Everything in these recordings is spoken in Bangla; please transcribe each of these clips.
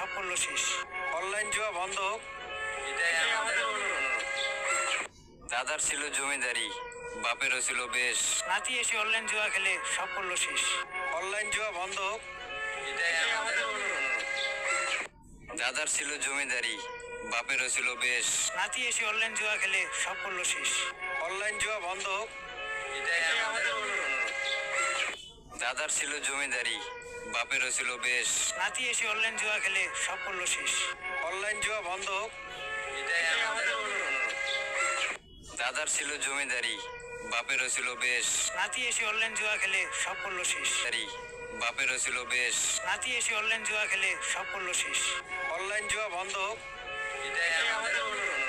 সব করল শেষ। অনলাইন জুয়া বন্ধ হোক। দাদার ছিল জমিদারি বাপেরও ছিল বেশ। নাতি এসে অনলাইন জুয়া খেলে করল শেষ। অনলাইন জুয়া বন্ধ হোক। দাদার ছিল জমিদারি বাপেরও ছিল বেশ। নাতি এসে অনলাইন জুয়া খেলে করল শেষ। অনলাইন জুয়া বন্ধ হোক। দাদার ছিল জমিদারি বাপেরও ছিল বেশ। নাতি এসে অনলাইন জুয়া খেলে সব করল শেষ। অনলাইন জুয়া বন্ধ হোক এটাই আমাদের অনুরোধ। দাদার ছিল জমিদারি বাপেরও ছিল বেশ। নাতি এসে অনলাইন জুয়া খেলে সব করল শেষ। দারি বাপেরও ছিল বেশ। নাতি এসে অনলাইন জুয়া খেলে সব করল শেষ। অনলাইন জুয়া বন্ধ হোক এটাই আমাদের অনুরোধ।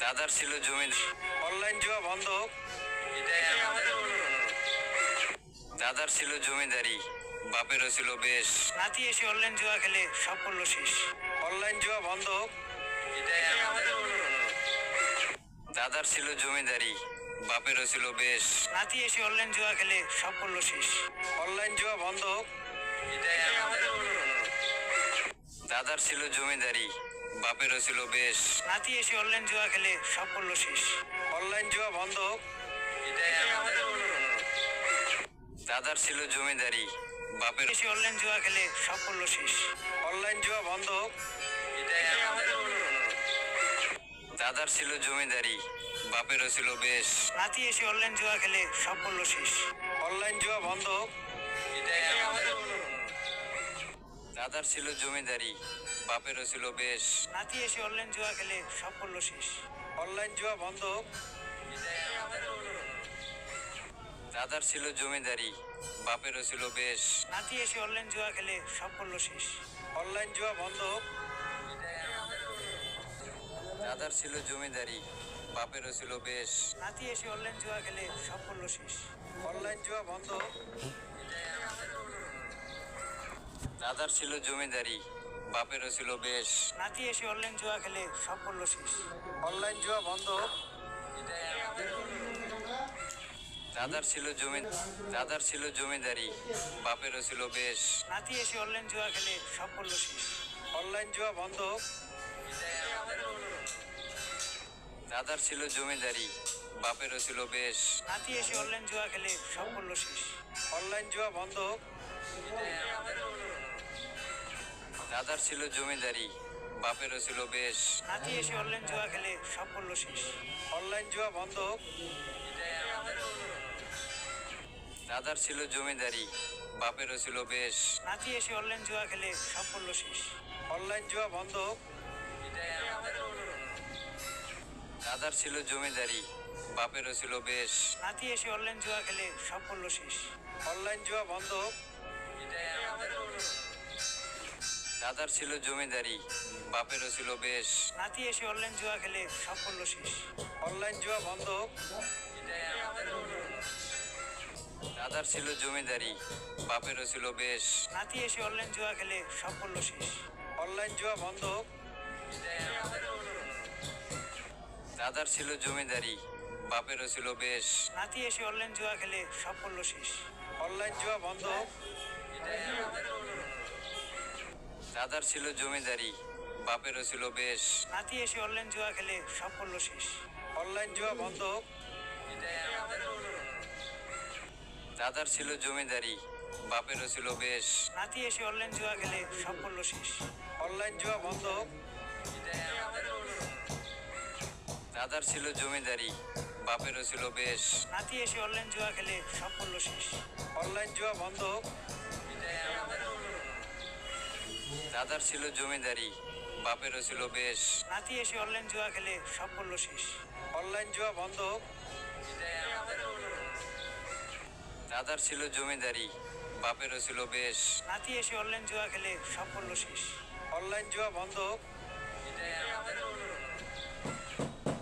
দাদার ছিল জমিদারি। অনলাইন জুয়া বন্ধ হোক এটাই আমাদের অনুরোধ। দাদার ছিল জমিদারি বাপেরও ছিল বেশ। নাতি এসে অনলাইন জুয়া খেলে সব করল শেষ। অনলাইন জুয়া বন্ধ হোক এটাই আমাদের দাদার ছিল জমিদারি বাপেরও ছিল বেশ। নাতি এসে অনলাইন জুয়া খেলে সব করল শেষ। অনলাইন জুয়া বন্ধ হোক এটাই আমাদের দাদার ছিল জমিদারি বাপেরও ছিল বেশ। নাতি এসে অনলাইন জুয়া খেলে সব করল শেষ। অনলাইন জুয়া বন্ধ হোক এটাই আমাদের দাদার ছিল জমিদারি বাপের এসে অনলাইন জুয়া খেলে করল শেষ। অনলাইন জুয়া বন্ধ হোক দাদার ছিল জমিদারি বাপেরও ছিল বেশ। নাতি এসে অনলাইন জুয়া খেলে করল শেষ। অনলাইন জুয়া বন্ধ হোক দাদার ছিল জমিদারি বাপেরও ছিল বেশ। নাতি এসে অনলাইন জুয়া খেলে সব করল শেষ। অনলাইন জুয়া বন্ধ হোক দাদার ছিল জমিদারি বাপেরও ছিল বেশ। নাতি এসে অনলাইন জুয়া খেলে সব করল শেষ। অনলাইন জুয়া বন্ধ হোক। দাদার ছিল জমিদারি বাপেরও ছিল বেশ। নাতি এসে অনলাইন জুয়া খেলে সব করল শেষ। অনলাইন জুয়া বন্ধ হোক। দাদার ছিল জমিদারি বাপেরও ছিল বেশ। নাতি এসে অনলাইন জুয়া খেলে সব করল শেষ। অনলাইন জুয়া বন্ধ হোক। দাদার ছিল জমি দাদার ছিল জমিদারি বাপেরও ছিল বেশ। নাতি এসে অনলাইন জুয়া খেলে সব করল শেষ। অনলাইন জুয়া বন্ধ হোক। দাদার ছিল জমিদারি বাপেরও ছিল বেশ। নাতি এসে অনলাইন জুয়া খেলে সব করল শেষ। অনলাইন জুয়া বন্ধ হোক। দাদার ছিল জমিদারি বাপেরও ছিল বেশ। নাতি এসে অনলাইন জুয়া খেলে সব করল শেষ। অনলাইন জুয়া বন্ধ হোক। দাদার ছিল জমিদারি বাপেরও ছিল বেশ। নাতি এসে অনলাইন জুয়া খেলে সব করল শেষ। অনলাইন জুয়া বন্ধ হোক। দাদার ছিল জমিদারি বাপেরও ছিল বেশ। নাতি এসে অনলাইন জুয়া খেলে সব করল শেষ। অনলাইন জুয়া বন্ধ হোক। দাদার ছিল জমিদারি বাপেরও ছিল বেশ। নাতি এসে অনলাইন জুয়া খেলে সব করল শেষ। অনলাইন জুয়া বন্ধ হোক। দাদার ছিল জমিদারি বাপেরও ছিল বেশ। নাতি এসে অনলাইন জুয়া খেলে সব করল শেষ। অনলাইন জুয়া বন্ধ হোক। দাদার ছিল জমিদারি বাপেরও ছিল বেশ। নাতি এসে অনলাইন জুয়া খেলে সব করল শেষ। অনলাইন জুয়া বন্ধ হোক। দাদার ছিল জমিদারি বাপেরও ছিল বেশ। নাতি এসে অনলাইন জুয়া খেলে সব করল শেষ। অনলাইন জুয়া বন্ধ হোক। দাদার ছিল জমিদারি বাপেরও ছিল বেশ। নাতি এসে অনলাইন জুয়া খেলে সব করল শেষ। অনলাইন জুয়া বন্ধ হোক। দাদার ছিল জমিদারি বাপেরও ছিল বেশ। নাতি এসে অনলাইন জুয়া খেলে সব করল শেষ। অনলাইন জুয়া বন্ধ হোক। দাদার ছিল জমিদারি বাপেরও ছিল বেশ। নাতি এসে অনলাইন জুয়া খেলে সব করল শেষ। অনলাইন জুয়া বন্ধ হোক। দাদার ছিল জমিদারি বাপেরও ছিল বেশ। নাতি এসে অনলাইন জুয়া খেলে সব করল শেষ। অনলাইন জুয়া বন্ধ হোক।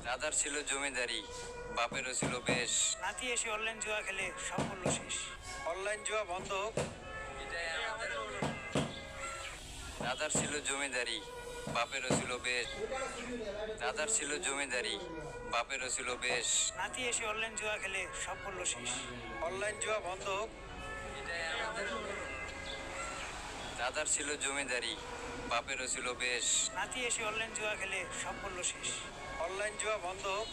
দাদার ছিল জমিদারি বাপেরও ছিল বেশ। নাতি এসে অনলাইন জুয়া খেলে সব করল শেষ। অনলাইন জুয়া বন্ধ হোক। দাদার ছিল জমিদারি বাপেরও ছিল বেশ। দাদার ছিল জমিদারি বাপেরও ছিল বেশ। নাতি এসে অনলাইন জুয়া খেলে সব করল শেষ। অনলাইন জুয়া বন্ধ হোক। দাদার ছিল জমিদারি বাপেরও ছিল বেশ। নাতি এসে অনলাইন জুয়া খেলে সাফল্য শেষ। অনলাইন জুয়া বন্ধ হোক।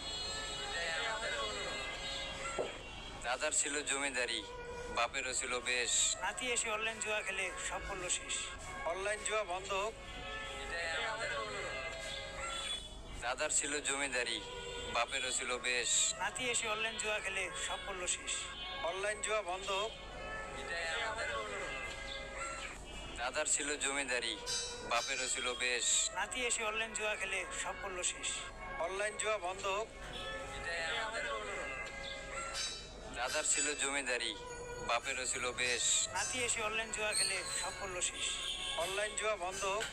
দাদার ছিল জমিদারি বাপেরও ছিল বেশ। নাতি এসে অনলাইন জুয়া খেলে সাফল্য শেষ। অনলাইন জুয়া বন্ধ হোক। দাদার ছিল জমিদারি বাপেরও ছিল বেশ। নাতি এসে অনলাইন জুয়া খেলে সাফল্য শেষ। অনলাইন জুয়া বন্ধ হোক। দাদার ছিল জমিদারি বাপেরও ছিল বেশ। নাতি এসে অনলাইন জুয়া খেলে সাফল্য শেষ। অনলাইন জুয়া বন্ধ হোক। দাদার ছিল জমিদারি বাপেরও ছিল বেশ। নাতি এসে অনলাইন জুয়া খেলে সাফল্য শেষ। অনলাইন জুয়া বন্ধ হোক।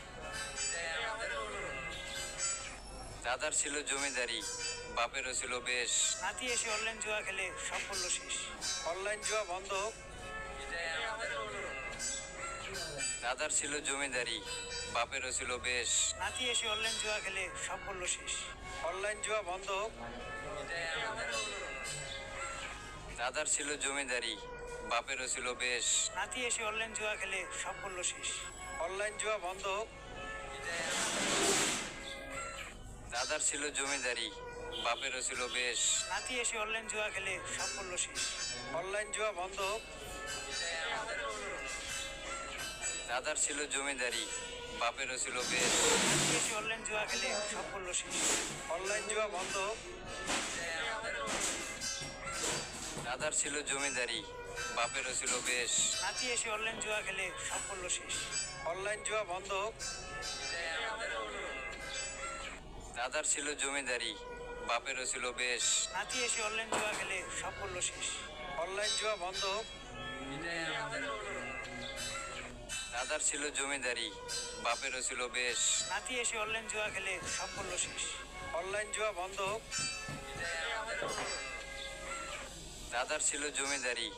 দাদার ছিল জমিদারি বাপেরও ছিল বেশ। নাতি এসে অনলাইন জুয়া খেলে সাফল্য শেষ। অনলাইন জুয়া বন্ধ হোক। দাদার ছিল জমিদারি বাপেরও ছিল বেশ। নাতি এসে অনলাইন জুয়া খেলে সাফল্য শেষ। অনলাইন জুয়া বন্ধ হোক। দাদার ছিল জমিদারি বাপেরও ছিল বেশ। নাতি এসে অনলাইন জুয়া খেলে সাফল্য শেষ। অনলাইন জুয়া বন্ধ হোক। দাদার ছিল জমিদারি বাপেরও ছিল বেশ। নাতি এসে অনলাইন জুয়া খেলে সাফল্য শেষ। অনলাইন জুয়া বন্ধ হোক। দাদার ছিল জমিদারি বাপেরও ছিল বেশ। নাতি এসে অনলাইন জুয়া খেলে সাফল্য শেষ। অনলাইন জুয়া বন্ধ হোক। দাদার ছিল জমিদারি বাপেরও ছিল বেশ। নাতি এসে অনলাইন জুয়া খেলে সাফল্য শেষ। অনলাইন জুয়া বন্ধ হোক। দাদার ছিল জমিদারি বাপেরও ছিল বেশ। নাতি এসে অনলাইন জুয়া খেলে সাফল্য শেষ। অনলাইন জুয়া বন্ধ হোক। দাদার ছিল জমিদারি বাপেরও ছিল বেশ। নাতি এসে অনলাইন জুয়া খেলে সাফল্য শেষ। অনলাইন জুয়া বন্ধ হোক। দাদার ছিল জমিদারি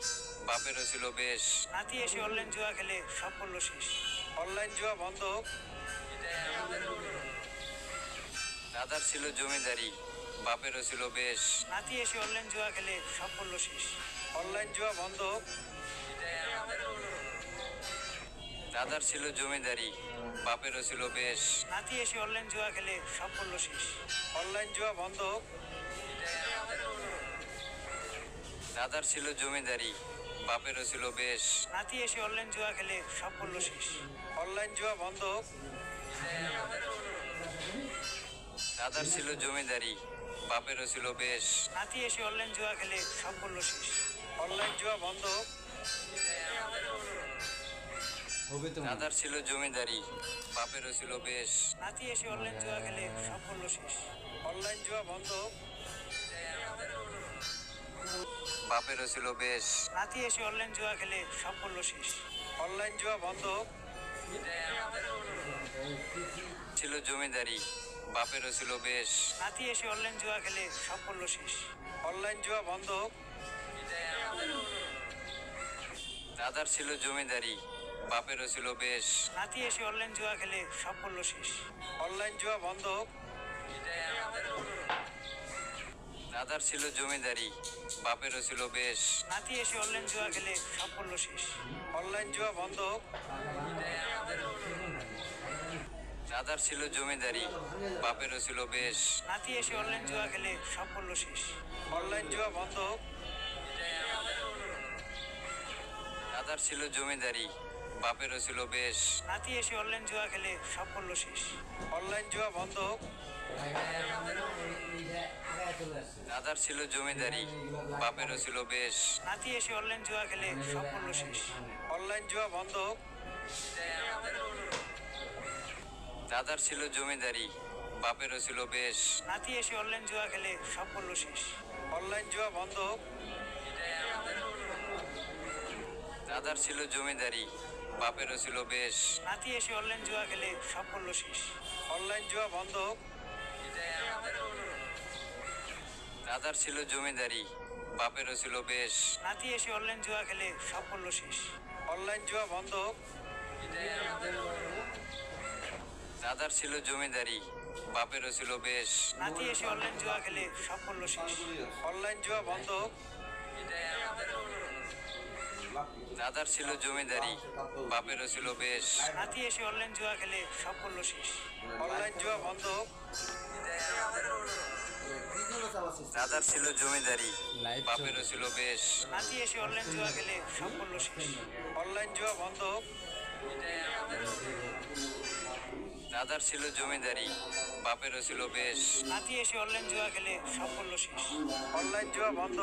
বাপেরও ছিল বেশ। নাতি এসে অনলাইন জুয়া খেলে সাফল্য শেষ। অনলাইন জুয়া বন্ধ হোক। দাদার ছিল জমিদারি বাপেরও ছিল বেশ। নাতি এসে অনলাইন জুয়া খেলে সাফল্য শেষ। অনলাইন জুয়া বন্ধ হোক। দাদার ছিল জমিদারি বাপেরও ছিল বেশ। নাতি এসে অনলাইন জুয়া খেলে সাফল্য শেষ। অনলাইন জুয়া বন্ধ হোক। দাদার ছিল জমিদারি বাপেরও ছিল বেশ। নাতি এসে অনলাইন জুয়া খেলে সাফল্য শেষ। অনলাইন জুয়া বন্ধ হোক। দাদার ছিল জমিদারি বাপেরও ছিল বেশ। নাতি এসে অনলাইন জুয়া খেলে সাফল্য শেষ। অনলাইন জুয়া বন্ধ হোক। দাদার ছিল জমিদারি বাপেরও ছিল বেশ। নাতি এসে অনলাইন জুয়া খেলে সাফল্য শেষ। অনলাইন জুয়া বন্ধ হোক। বাপেরও ছিল বেশ। নাতি এসে অনলাইন জুয়া খেলে সাফল্য শেষ। অনলাইন জুয়া বন্ধ হোক। ছিল জমিদারি বাপেরও ছিল বেশ। নাতি এসে অনলাইন জুয়া খেলে সাফল্য শেষ। অনলাইন জুয়া বন্ধ হোক। দাদার ছিল জমিদারি বাপেরও ছিল বেশ। নাতি এসে অনলাইন জুয়া খেলে সাফল্য শেষ। অনলাইন জুয়া বন্ধ হোক। দাদার ছিল জমিদারি বাপেরও ছিল বেশ। নাতি এসে অনলাইন জুয়া খেলে সাফল্য শেষ। অনলাইন জুয়া বন্ধ হোক। দাদার ছিল জমিদারি বাপেরও ছিল বেশ। নাতি এসে অনলাইন জুয়া খেলে সাফল্য শেষ। অনলাইন জুয়া বন্ধ হোক। দাদার ছিল জমিদারি বাপেরও ছিল বেশ। নাতি এসে অনলাইন জুয়া খেলে সাফল্য শেষ। অনলাইন জুয়া বন্ধ হোক। দাদার ছিল জমিদারি বাপেরও ছিল বেশ। নাতি এসে অনলাইন জুয়া খেলে সাফল্য শেষ। অনলাইন জুয়া বন্ধ হোক। দাদার ছিল জমিদারি বাপেরও ছিল বেশ। নাতি এসে অনলাইন জুয়া খেলে সাফল্য শেষ। অনলাইন জুয়া বন্ধ হোক। দাদার ছিল জমিদারি বাপেরও ছিল বেশ। নাতি এসে অনলাইন জুয়া খেলে সাফল্য শেষ। অনলাইন জুয়া বন্ধ হোক। দাদার ছিল জমিদারি বাপেরও ছিল বেশ। নাতি এসে অনলাইন জুয়া খেলে সাফল্য শেষ। অনলাইন জুয়া বন্ধ হোক। দাদার ছিল জমিদারি বাপেরও ছিল বেশ। নাতি এসে অনলাইন জুয়া খেলে সাফল্য শেষ। অনলাইন জুয়া বন্ধ হোক। দাদার ছিল জমিদারি বাপেরও ছিল বেশ। নাতি এসে অনলাইন জুয়া খেলে সব করল শেষ। অনলাইন জুয়া বন্ধ হোক। দাদার ছিল জমিদারি বাপেরও ছিল বেশ। নাতি এসে অনলাইন জুয়া খেলে সব করল শেষ। অনলাইন জুয়া বন্ধ হোক। দাদার ছিল জমিদারি বাপেরও ছিল বেশ। নাতি এসে অনলাইন জুয়া খেলে সব করল শেষ। অনলাইন জুয়া বন্ধ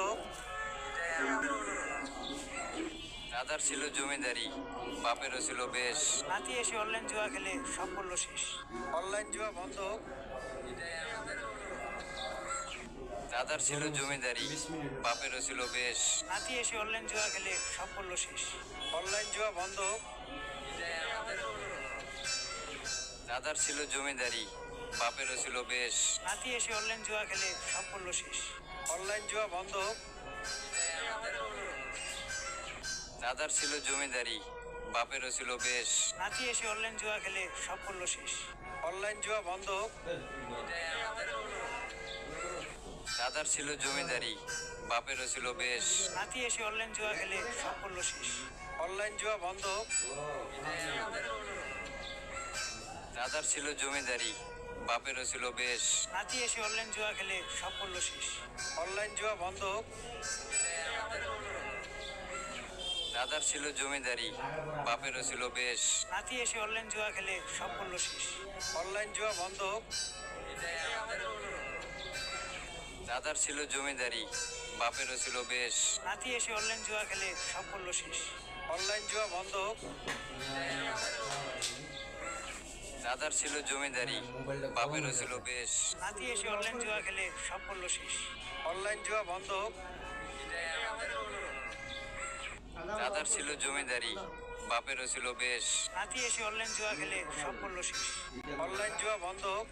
দাদার ছিল জমিদারি বাপেরও ছিল বেশ। নাতি এসে অনলাইন জুয়া খেলে সব করল শেষ। অনলাইন জুয়া বন্ধ হোক। দাদার ছিল জমিদারি বাপেরও ছিল বেশ। নাতি এসে অনলাইন জুয়া খেলে সব করল শেষ। অনলাইন জুয়া বন্ধ হোক। দাদার ছিল জমিদারি বাপেরও ছিল বেশ। নাতি এসে অনলাইন জুয়া খেলে সব করল শেষ। অনলাইন জুয়া বন্ধ হোক। দাদার ছিল জমিদারি বাপেরও ছিল বেশ। নাতি এসে অনলাইন জুয়া খেলে সব করল শেষ। অনলাইন জুয়া বন্ধ হোক। দাদার ছিল জমিদারি বাপেরও ছিল বেশ। নাতি এসে অনলাইন জুয়া খেলে সব করল শেষ। অনলাইন জুয়া বন্ধ হোক। দাদার ছিল জমিদারি বাপেরও ছিল বেশ। নাতি এসে অনলাইন জুয়া খেলে সব করল শেষ। অনলাইন জুয়া বন্ধ হোক। দাদার ছিল জমিদারি বাপেরও ছিল বেশ। নাতি এসে অনলাইন জুয়া খেলে সব করল শেষ। অনলাইন জুয়া বন্ধ হোক। দাদার ছিল জমিদারি বাপেরও ছিল বেশ। নাতি এসে অনলাইন জুয়া খেলে সব করল শেষ। অনলাইন জুয়া বন্ধ হোক। দাদার ছিল জমিদারি বাপেরও ছিল বেশ। নাতি এসে অনলাইন জুয়া খেলে সব করল শেষ। অনলাইন জুয়া বন্ধ হোক। দাদার ছিল জমিদারি বাপেরও ছিল বেশ। নাতি এসে অনলাইন জুয়া খেলে সব করল শেষ। অনলাইন জুয়া বন্ধ হোক।